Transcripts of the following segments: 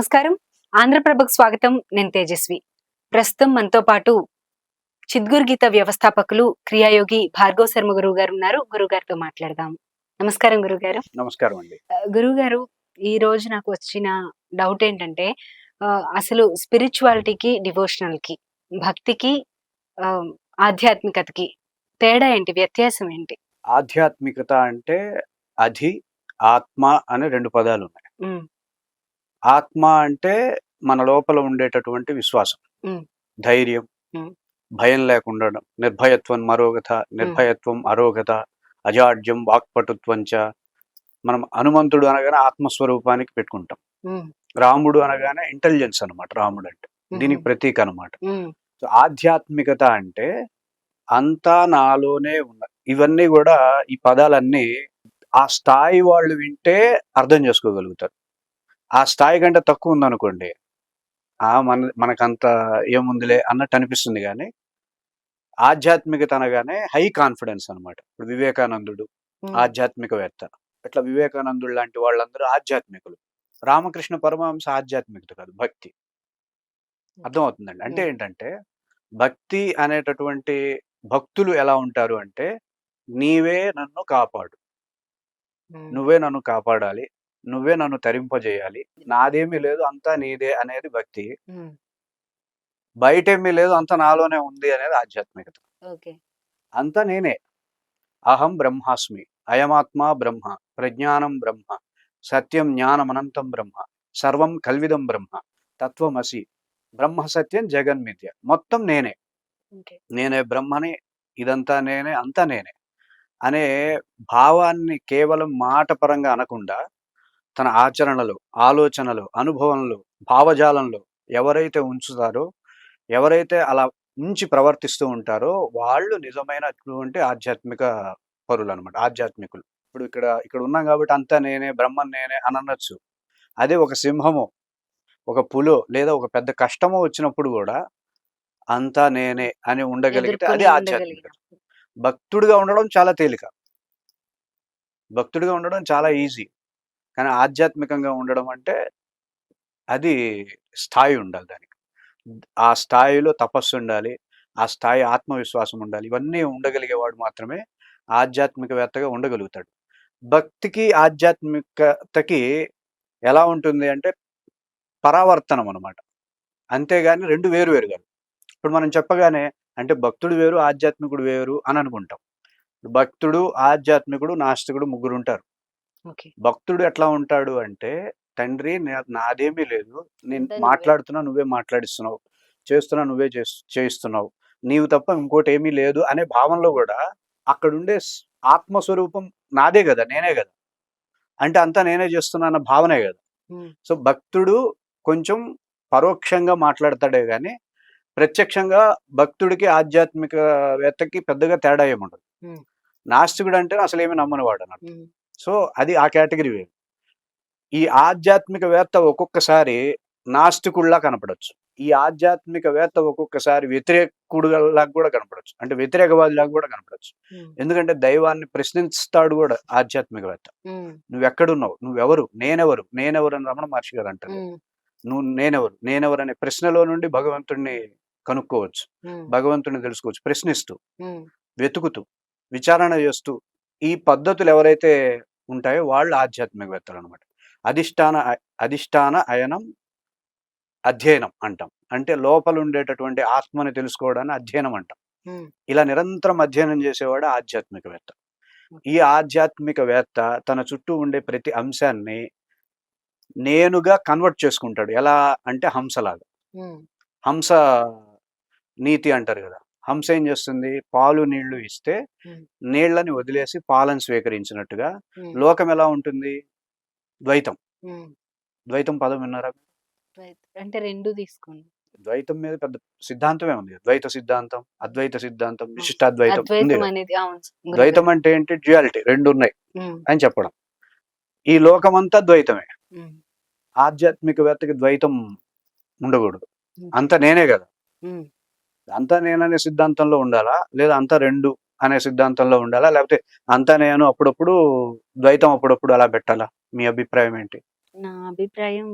నమస్కారం. ఆంధ్రప్రభకు స్వాగతం. నేను తేజస్వి. ప్రస్తుతం మనతో పాటు చిద్గురు గీత వ్యవస్థాపకులు క్రియాయోగి భార్గవ్ శర్మ గురువు గారు ఉన్నారు. గురువు గారితో మాట్లాడదాం నమస్కారం గురువు గారు. నమస్కారం అండి. గురువు గారు ఈ రోజు నాకు వచ్చిన డౌట్ ఏంటంటే అసలు స్పిరిచువాలిటీకి డివోషనల్కి భక్తికి ఆధ్యాత్మికతకి తేడా ఏంటి? వ్యత్యాసం ఏంటి? ఆధ్యాత్మికత అంటే అధి ఆత్మ అనే రెండు పదాలు ఉన్నాయి. ఆత్మ అంటే మన లోపల ఉండేటటువంటి విశ్వాసం. ధైర్యం. భయం లేకుండా. నిర్భయత్వం మరోగత నిర్భయత్వం అరోగత అజాడ్యం వాక్పటుత్వం చ మనం హనుమంతుడు అనగానే ఆత్మస్వరూపానికి పెట్టుకుంటాం. రాముడు అనగానే ఇంటెలిజెన్స్ అన్నమాట రాముడు అంటే దీనికి ప్రతీక సో ఆధ్యాత్మికత అంటే అంతా నాలోనే ఉన్న ఇవన్నీ కూడా ఈ పదాలన్నీ ఆ స్థాయి వాళ్ళు వింటే అర్థం చేసుకోగలుగుతారు. ఆ స్థాయి కంటే తక్కువ ఉందనుకోండి ఆ మన మనకంత ఏముందిలే అన్నట్టు అనిపిస్తుంది కానీ ఆధ్యాత్మికత అనగానే హై కాన్ఫిడెన్స్ అన్నమాట. ఇప్పుడు వివేకానందుడు ఆధ్యాత్మికవేత్త. ఇట్లా వివేకానందుడు లాంటి వాళ్ళందరూ ఆధ్యాత్మికులు. రామకృష్ణ పరమహంస ఆధ్యాత్మికత కాదు భక్తి. అర్థమవుతుందండి? అంటే. ఏంటంటే భక్తి అనేటటువంటి భక్తులు ఎలా ఉంటారు అంటే నీవే నన్ను కాపాడు. నువ్వే నన్ను కాపాడాలి. నువ్వే నన్ను తరింపజేయాలి. నాదేమీ లేదు అంతా నీదే అనేది భక్తి. బయటేమీ లేదు అంతా నాలోనే ఉంది అనేది ఆధ్యాత్మికత. అంతా నేనే. అహం బ్రహ్మాస్మి. అయమాత్మ బ్రహ్మ. ప్రజ్ఞానం బ్రహ్మ. సత్యం జ్ఞానం అనంతం బ్రహ్మ. సర్వం కల్విదం బ్రహ్మ. తత్వమసి. బ్రహ్మ సత్యం జగన్మిథ్య మొత్తం నేనే. నేనే బ్రహ్మని ఇదంతా నేనే అంతా నేనే. అనే భావాన్ని కేవలం మాట పరంగా అనకుండా తన ఆచరణలో ఆలోచనలో అనుభవంలో భావజాలంలో ఎవరైతే ఉంచుతారో ఎవరైతే అలా ఉంచి ప్రవర్తిస్తూ ఉంటారో వాళ్ళు నిజమైనటువంటి ఆధ్యాత్మిక పరులు అనమాట ఆధ్యాత్మికులు. ఇప్పుడు ఇక్కడ ఇక్కడ ఉన్నాం కాబట్టి అంతా నేనే బ్రహ్మన్ నేనే అని అనొచ్చు. అదే ఒక సింహము ఒక పులో లేదా ఒక పెద్ద కష్టము వచ్చినప్పుడు కూడా అంతా నేనే అని ఉండగలిగితే అది ఉండగలిగిన. భక్తుడిగా ఉండడం చాలా తేలిక. భక్తుడిగా ఉండడం చాలా ఈజీ. కానీ ఆధ్యాత్మికంగా ఉండడం అంటే అది స్థాయి ఉండాలి దానికి. ఆ స్థాయిలో తపస్సు ఉండాలి ఆ స్థాయి ఆత్మవిశ్వాసం ఉండాలి. ఇవన్నీ ఉండగలిగేవాడు మాత్రమే ఆధ్యాత్మికవేత్తగా ఉండగలుగుతాడు. భక్తికి ఆధ్యాత్మికతకి ఎలా ఉంటుంది అంటే పరావర్తనం అనమాట అంతేగాని రెండు వేరు వేరు కాదు ఇప్పుడు మనం చెప్పగానే అంటే భక్తుడు వేరు ఆధ్యాత్మికుడు వేరు అని అనుకుంటాం. భక్తుడు ఆధ్యాత్మికుడు నాస్తికుడు ముగ్గురు ఉంటారు. భక్తుడు ఎట్లా ఉంటాడు అంటే తండ్రి నాదేమీ లేదు. నేను. మాట్లాడుతున్నా నువ్వే మాట్లాడిస్తున్నావు. చేస్తున్నా నువ్వే చేయిస్తున్నావు. నీవు తప్ప ఇంకోటి ఏమీ లేదు అనే భావనలో కూడా అక్కడుండే ఆత్మస్వరూపం నాదే కదా నేనే కదా. అంటే అంతా నేనే చేస్తున్నా అన్న భావనే కదా. సో భక్తుడు కొంచెం పరోక్షంగా మాట్లాడతాడే కానీ ప్రత్యక్షంగా భక్తుడికి ఆధ్యాత్మికవేత్తకి పెద్దగా తేడా ఏముండదు. నాస్తికుడు అంటే అసలు ఏమి నమ్మనివాడు అన్నట్టు సో అది ఆ కేటగిరీ వేరు. ఈ ఆధ్యాత్మికవేత్త ఒక్కొక్కసారి నాస్తికుడిలా కనపడొచ్చు. ఈ ఆధ్యాత్మికవేత్త ఒక్కొక్కసారి వ్యతిరేకుడులా కూడా కనపడొచ్చు. అంటే వ్యతిరేకవాదిలాగా కూడా కనపడొచ్చు. ఎందుకంటే దైవాన్ని ప్రశ్నిస్తాడు కూడా ఆధ్యాత్మికవేత్త. ఉమ్, నువ్వు ఎక్కడున్నావు నువ్వెవరు? నేనెవరు? నేనెవరు అని రమణ మహర్షి గారు అంటారు. నువ్వు నేనెవరు? నేనెవరు అనే ప్రశ్నలో నుండి భగవంతుడిని కనుక్కోవచ్చు. భగవంతుడిని తెలుసుకోవచ్చు. ప్రశ్నిస్తూ వెతుకుతూ విచారణ చేస్తూ ఈ పద్ధతులు ఎవరైతే ఉంటాయో వాళ్ళు ఆధ్యాత్మికవేత్తలు అనమాట అధిష్టాన అధిష్టాన అయనం అధ్యయనం అంటాం. అంటే లోపల ఉండేటటువంటి ఆత్మని తెలుసుకోవడాన్ని అధ్యయనం అంటాం. ఇలా నిరంతరం అధ్యయనం చేసేవాడు ఆధ్యాత్మికవేత్త. ఈ ఆధ్యాత్మికవేత్త తన చుట్టూ ఉండే ప్రతి అంశాన్ని నేనుగా కన్వర్ట్ చేసుకుంటాడు. ఎలా అంటే హంసలాగా. హంస నీతి అంటారు కదా. హంస ఏం చేస్తుంది? పాలు నీళ్ళు ఇస్తే. నీళ్ళని వదిలేసి పాలను స్వీకరించినట్టుగా లోకం ఎలా ఉంటుంది? ద్వైతం. ద్వైతం పదం విన్నారా. అంటే రెండు తీసుకోండి. ద్వైతం మీద పెద్ద సిద్ధాంతమే ఉంది. ద్వైత సిద్ధాంతం అద్వైత సిద్ధాంతం విశిష్టాద్వైతం ద్వైతం. అంటే ఏంటి? డ్యుయాలిటీ రెండు ఉన్నాయి అని చెప్పడం. ఈ లోకమంతా ద్వైతమే. ఉమ్, ఆధ్యాత్మికవేత్తకి ద్వైతం ఉండకూడదు. అంతా నేనే కదా. అంతా నేననే సిద్ధాంతంలో ఉండాలా? లేదా అంతా రెండు అనే సిద్ధాంతంలో ఉండాలా? లేకపోతే అంతా నేను అప్పుడప్పుడు ద్వైతం అప్పుడప్పుడు అలా పెట్టాలా? మీ అభిప్రాయం ఏంటి? నా అభిప్రాయం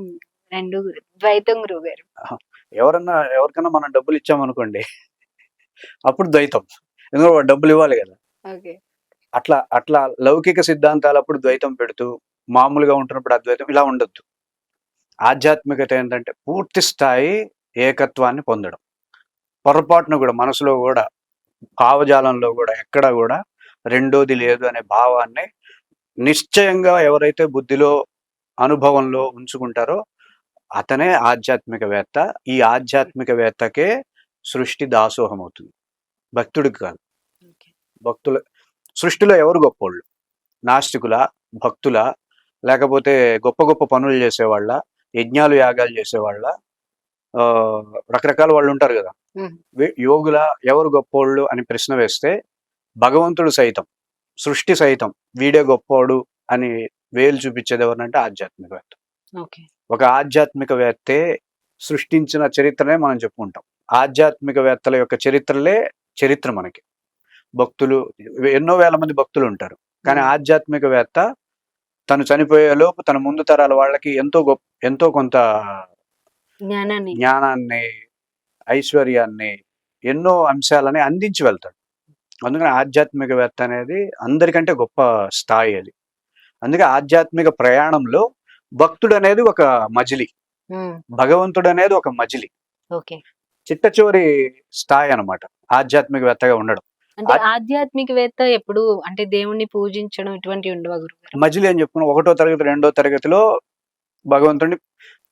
రెండు ద్వైతం గురువు గారు ఎవరన్నా ఎవరికన్నా మనం డబ్బులు ఇచ్చామనుకోండి అప్పుడు ద్వైతం. ఎందుకంటే డబ్బులు ఇవ్వాలి కదా. అట్లా అట్లా లౌకిక సిద్ధాంతాలు అప్పుడు ద్వైతం పెడుతూ మామూలుగా ఉంటున్నప్పుడు అద్వైతం ఇలా ఉండొద్దు. ఆధ్యాత్మికత ఏంటంటే పూర్తి స్థాయి ఏకత్వాన్ని పొందడం. పొరపాటును కూడా మనసులో కూడా భావజాలంలో కూడా ఎక్కడ కూడా రెండోది లేదు అనే భావాన్ని నిశ్చయంగా ఎవరైతే బుద్ధిలో అనుభవంలో ఉంచుకుంటారో అతనే ఆధ్యాత్మికవేత్త. ఈ ఆధ్యాత్మికవేత్తకే సృష్టి దాసోహం అవుతుంది భక్తుడికి కాదు. భక్తుల సృష్టిలో ఎవరు గొప్పోళ్ళు? నాస్తికుల? భక్తుల? లేకపోతే గొప్ప గొప్ప పనులు చేసేవాళ్ళ? యజ్ఞాలు యాగాలు చేసేవాళ్ళ? రకరకాల వాళ్ళు ఉంటారు కదా. యోగుల ఎవరు గొప్పోళ్ళు అని ప్రశ్న వేస్తే భగవంతుడు సైతం సృష్టి సైతం వీడే గొప్పోడు అని వేలు చూపించేది ఎవరినంటే ఆధ్యాత్మికవేత్త. ఒక ఆధ్యాత్మికవేత్తే సృష్టించిన చరిత్రనే మనం చెప్పుకుంటాం. ఆధ్యాత్మికవేత్తల యొక్క చరిత్రలే చరిత్ర మనకి. భక్తులు ఎన్నో వేల మంది భక్తులు ఉంటారు. కానీ. ఆధ్యాత్మికవేత్త తను చనిపోయే లోపు తన ముందు తరాల వాళ్ళకి ఎంతో గొప్ప ఎంతో కొంత జ్ఞానాన్ని. జ్ఞానాన్ని ఐశ్వర్యాన్ని ఎన్నో అంశాలని అందించి వెళ్తాడు. అందుకని ఆధ్యాత్మికవేత్త అనేది అందరికంటే గొప్ప స్థాయి అది. అందుకే ఆధ్యాత్మిక ప్రయాణంలో భక్తుడు అనేది ఒక మజిలి. భగవంతుడు అనేది ఒక మజిలి. చిట్ట చివరి స్థాయి అనమాట ఆధ్యాత్మికవేత్తగా ఉండడం. అంటే ఆధ్యాత్మికవేత్త ఎప్పుడు అంటే దేవుణ్ణి పూజించడం ఇటువంటి ఉండవా గురువు మజిలి అని చెప్పుకున్న. ఒకటో తరగతి రెండో తరగతిలో భగవంతుడిని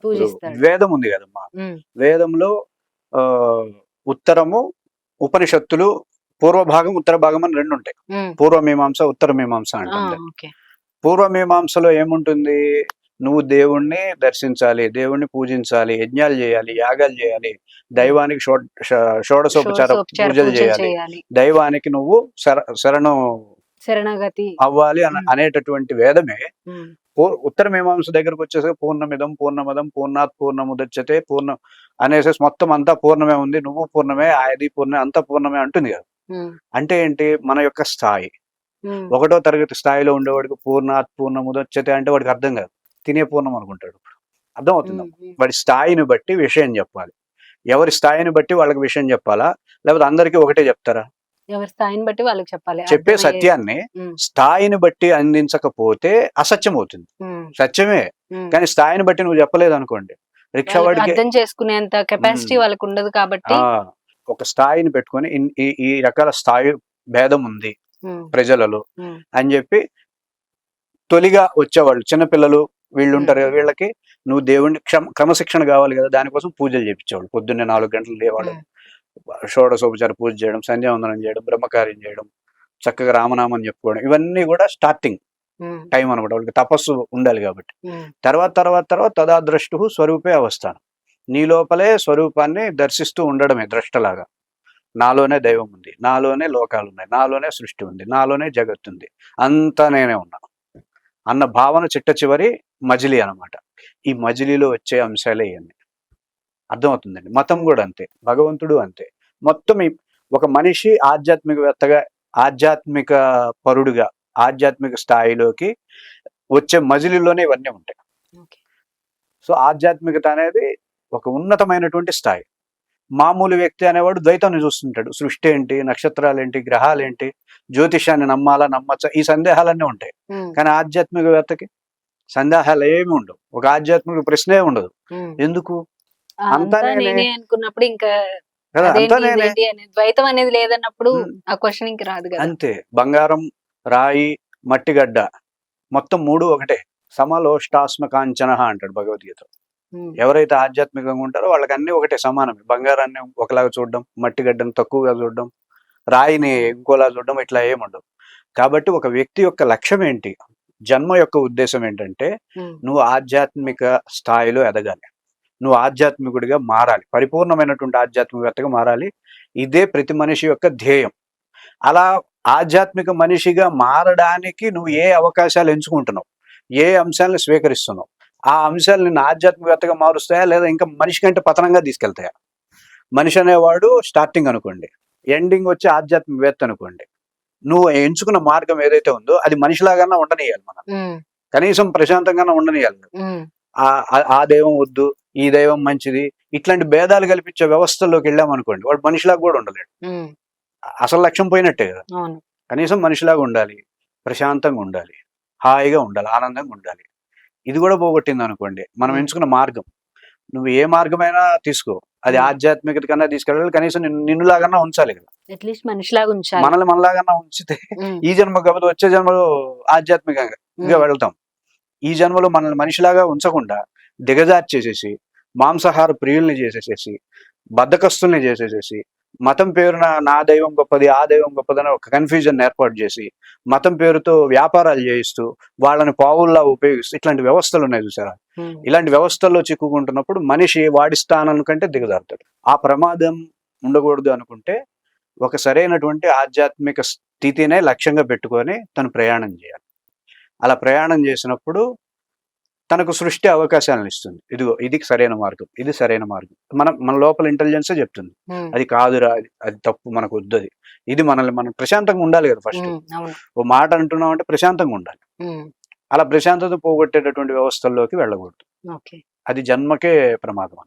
పూజిస్తాడు. వేదం ఉంది కదమ్మా. మ్మ్. వేదంలో ఉత్తరము ఉపనిషత్తులు పూర్వ భాగం ఉత్తర భాగం అని రెండు ఉంటాయి. పూర్వ మీమాంస ఉత్తర మీమాంస అంటుంది పూర్వ మీమాంసలో ఏముంటుంది? నువ్వు దేవుణ్ణి దర్శించాలి దేవుణ్ణి పూజించాలి యజ్ఞాలు చేయాలి యాగాలు చేయాలి దైవానికి షోడశోపచార పూజలు చేయాలి. దైవానికి నువ్వు శర శరణం శరణగతి. అవ్వాలి. అనేటటువంటి వేదమే. ఉత్తర మీమాంస దగ్గరకు వచ్చేసరికి పూర్ణమిదం పూర్ణమదం పూర్ణాత్ పూర్ణముదచ్చతే పూర్ణ అనేసి మొత్తం అంతా పూర్ణమే ఉంది. నువ్వు పూర్ణమే ఆయది పూర్ణమే అంతా పూర్ణమే అంటుంది కదా. అంటే ఏంటి? మన యొక్క స్థాయి. ఒకటో తరగతి స్థాయిలో ఉండేవాడికి పూర్ణాత్ పూర్ణముదచ్చతే అంటే వాడికి అర్థం కాదు. తినే పూర్ణం అనుకుంటాడు ఇప్పుడు. అర్థం అవుతుంది. వాడి స్థాయిని బట్టి విషయం చెప్పాలి. ఎవరి స్థాయిని బట్టి వాళ్ళకి విషయం చెప్పాలా? లేకపోతే అందరికీ ఒకటే చెప్తారా? ఎవరి స్థాయిని బట్టి వాళ్ళకి చెప్పాలి చెప్పే సత్యాన్ని. స్థాయిని బట్టి అందించకపోతే అసత్యం అవుతుంది. సత్యమే. కానీ స్థాయిని బట్టి నువ్వు చెప్పలేదు అనుకోండి రిక్షా వాడికి అర్థం చేసుకునేంత కెపాసిటీ. వాళ్ళకి ఉండదు కాబట్టి ఒక స్థాయిని పెట్టుకొని ఈ రకాల స్థాయి భేదం ఉంది. ప్రజలలో. అని చెప్పి తొలిగా వచ్చేవాళ్ళు చిన్నపిల్లలు వీళ్ళు ఉంటారు కదా వీళ్ళకి నువ్వు క్షమ క్రమశిక్షణ కావాలి కదా దానికోసం పూజలు చేపించేవాళ్ళు పొద్దున్నే నాలుగు గంటలు మ్మ్. షోడశోపచార పూజ చేయడం సంధ్యావందనం చేయడం బ్రహ్మకార్యం చేయడం చక్కగా రామనామం చెప్పుకోవడం ఇవన్నీ కూడా స్టార్టింగ్. టైం అనమాట. వాళ్ళకి తపస్సు ఉండాలి కాబట్టి. తర్వాత తర్వాత తర్వాత తదాద్రష్టు స్వరూపే అవస్థానం. నీ లోపలే స్వరూపాన్ని దర్శిస్తూ ఉండడమే ద్రష్టలాగా. నాలోనే దైవం ఉంది నాలోనే లోకాలు ఉన్నాయి నాలోనే సృష్టి ఉంది నాలోనే జగత్తు ఉంది. అంతా నేనే ఉన్నా. అన్న భావన చిట్ట చివరి మజిలీ అన్నమాట ఈ మజిలీలో వచ్చే అంశాలే ఇవన్నీ. అర్థమవుతుందండి? మతం కూడా అంతే భగవంతుడు అంతే. మొత్తం ఒక మనిషి ఆధ్యాత్మికవేత్తగా ఆధ్యాత్మిక పరుడుగా ఆధ్యాత్మిక స్థాయిలోకి వచ్చే మజిలీలోనే ఇవన్నీ ఉంటాయి. సో ఆధ్యాత్మికత అనేది ఒక ఉన్నతమైనటువంటి స్థాయి మామూలు వ్యక్తి అనేవాడు ద్వైతాన్ని చూస్తుంటాడు సృష్టి ఏంటి నక్షత్రాలు ఏంటి గ్రహాలు ఏంటి జ్యోతిషాన్ని నమ్మాలా నమ్మచ్చా ఈ సందేహాలన్నీ ఉంటాయి. కానీ ఆధ్యాత్మికవేత్తకి సందేహాలు ఏమి ఉండవు ఒక ఆధ్యాత్మిక ప్రశ్నే ఉండదు. ఎందుకు అంతా అంతా నేనే. నేనే అనుకున్నప్పుడు ఇంకా కదా? అంతా నేనే. ద్వైతం అనేది లేదన్నప్పుడు. ఆ రాదు కదా. అంతే. బంగారం రాయి మట్టిగడ్డ మొత్తం మూడు ఒకటే. సమలోష్టాస్మ కాంచన అంటాడు భగవద్గీత. ఎవరైతే ఆధ్యాత్మికంగా ఉంటారో వాళ్ళకి అన్ని ఒకటే సమానమే. బంగారాన్ని ఒకలాగా చూడడం మట్టిగడ్డను తక్కువగా చూడడం రాయిని ఇంకోలా చూడడం ఇట్లా ఏముండవు కాబట్టి ఒక వ్యక్తి యొక్క లక్ష్యం ఏంటి? జన్మ యొక్క ఉద్దేశం ఏంటంటే. నువ్వు ఆధ్యాత్మిక స్థాయిలో ఎదగాలి. నువ్వు ఆధ్యాత్మికుడిగా మారాలి. పరిపూర్ణమైనటువంటి ఆధ్యాత్మికవేత్తగా మారాలి. ఇదే ప్రతి మనిషి యొక్క ధ్యేయం. అలా ఆధ్యాత్మిక మనిషిగా మారడానికి నువ్వు ఏ అవకాశాలు ఎంచుకుంటున్నావు? ఏ అంశాలను స్వీకరిస్తున్నావు? ఆ అంశాలు నిన్ను ఆధ్యాత్మికవేత్తగా మారుస్తాయా? లేదా ఇంకా మనిషి కంటే పతనంగా తీసుకెళ్తాయా? మనిషి అనేవాడు స్టార్టింగ్ అనుకోండి. ఎండింగ్ వచ్చి ఆధ్యాత్మికవేత్త అనుకోండి. నువ్వు ఎంచుకున్న మార్గం ఏదైతే ఉందో అది మనిషిలాగానే ఉండనియాలి మనం. కనీసం ప్రశాంతంగానే ఉండనియాలి. ఆ దైవం వద్దు ఈ దైవం మంచిది. ఇట్లాంటి భేదాలు కల్పించే వ్యవస్థల్లోకి వెళ్ళామనుకోండి వాడు మనిషిలాగా కూడా ఉండలేడు. అసలు లక్ష్యం పోయినట్టే కదా. కనీసం మనిషిలాగా ఉండాలి ప్రశాంతంగా ఉండాలి హాయిగా ఉండాలి ఆనందంగా ఉండాలి. ఇది కూడా పోగొట్టింది అనుకోండి మనం. ఎంచుకున్న మార్గం. నువ్వు ఏ మార్గమైనా తీసుకో. అది. ఆధ్యాత్మికత కన్నా తీసుకెళ్ళాలి కనీసం నిన్ను నిన్నులాగన్నా ఉంచాలి కదా. అట్లీస్ట్ మనిషిలాగా ఉంచాలి. మనల్ని మనలాగన్నా ఉంచితే ఈ జన్మ కాకపోతే వచ్చే జన్మలో ఆధ్యాత్మికంగా వెళ్తాం. ఈ జన్మలో మనల్ని మనిషిలాగా ఉంచకుండా దిగజార్చేసేసి మాంసాహార ప్రియుల్ని చేసేసేసి బద్దకస్తుల్ని చేసేసేసి మతం పేరున నా దైవం గొప్పది ఆ దైవం గొప్పదని ఒక కన్ఫ్యూజన్ ఏర్పాటు చేసి మతం పేరుతో వ్యాపారాలు చేయిస్తూ వాళ్ళని పావుల్లా ఉపయోగిస్తూ ఇట్లాంటి వ్యవస్థలు ఉన్నాయి చూసారా? ఇలాంటి వ్యవస్థల్లో చిక్కుకుంటున్నప్పుడు మనిషి వాడి స్థానం కంటే దిగజారుతాడు. ఆ ప్రమాదం ఉండకూడదు అనుకుంటే ఒక సరైనటువంటి ఆధ్యాత్మిక స్థితినే లక్ష్యంగా పెట్టుకొని తను ప్రయాణం చేయాలి. అలా ప్రయాణం చేసినప్పుడు తనకు సృష్టి అవకాశాలను ఇస్తుంది. ఇదిగో ఇది సరైన మార్గం ఇది సరైన మార్గం. మన మన లోపల ఇంటెలిజెన్సే చెప్తుంది. అది కాదురా అది అది తప్పు మనకు వద్దు అది. ఇది మనల్ని మనం ప్రశాంతంగా ఉండాలి కదా ఫస్ట్ ఓ మాట అంటున్నాం అంటే ప్రశాంతంగా ఉండాలి. అలా ప్రశాంతత పోగొట్టేటటువంటి వ్యవస్థల్లోకి వెళ్ళకూడదు. అది జన్మకే ప్రమాదం